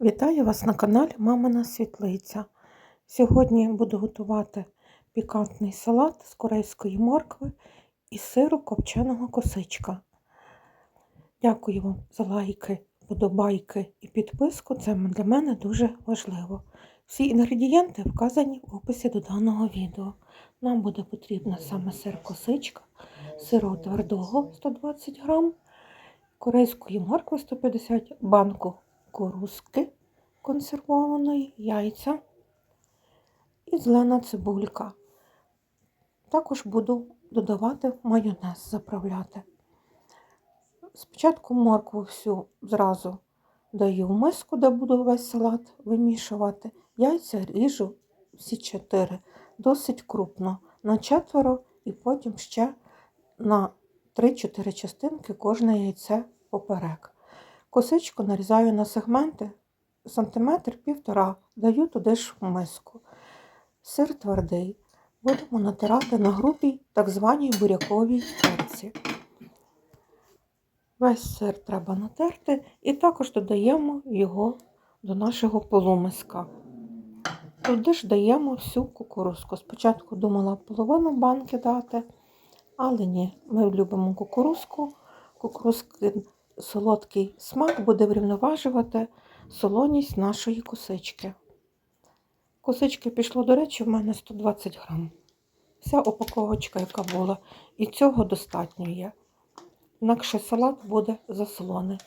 Вітаю вас на каналі Мамина Світлиця. Сьогодні буду готувати пікантний салат з корейської моркви і сиру копченого косичка. Дякую вам за лайки, подобайки і підписку. Це для мене дуже важливо. Всі інгредієнти вказані в описі до даного відео. Нам буде потрібна саме сир косичка, сиру твердого 120 грам, корейської моркви 150 банку кукурузки консервованої, яйця і зелена цибулька. Також буду додавати майонез, заправляти. Спочатку моркву всю зразу даю в миску, де буду весь салат вимішувати. Яйця ріжу всі чотири, досить крупно, на четверо і потім ще на 3-4 частинки кожне яйце поперек. Косичку нарізаю на сегменти сантиметр півтора, даю туди ж миску. Сир твердий. Будемо натирати на грубій так званій буряковій терці. Весь сир треба натерти і також додаємо його до нашого полумиска. Туди ж даємо всю кукурузку. Спочатку думала половину банки дати, але ні, ми любимо кукурузку. Кукурузки солодкий смак буде врівноважувати солоність нашої косички. Косички пішло, до речі, в мене 120 грам. Вся упаковочка, яка була, і цього достатньо є. Інакше салат буде засолоний.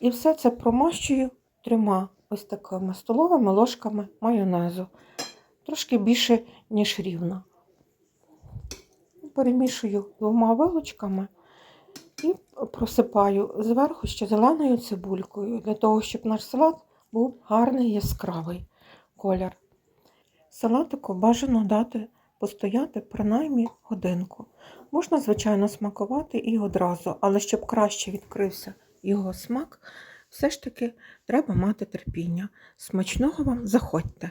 І все це промащую трьома ось такими столовими ложками майонезу. Трошки більше, ніж рівно. Перемішую двома вилочками просипаю зверху ще зеленою цибулькою, для того, щоб наш салат був гарний яскравий колір. Салатику бажано дати постояти принаймні годинку. Можна, звичайно, смакувати і одразу, але щоб краще відкрився його смак, все ж таки треба мати терпіння. Смачного вам заходьте!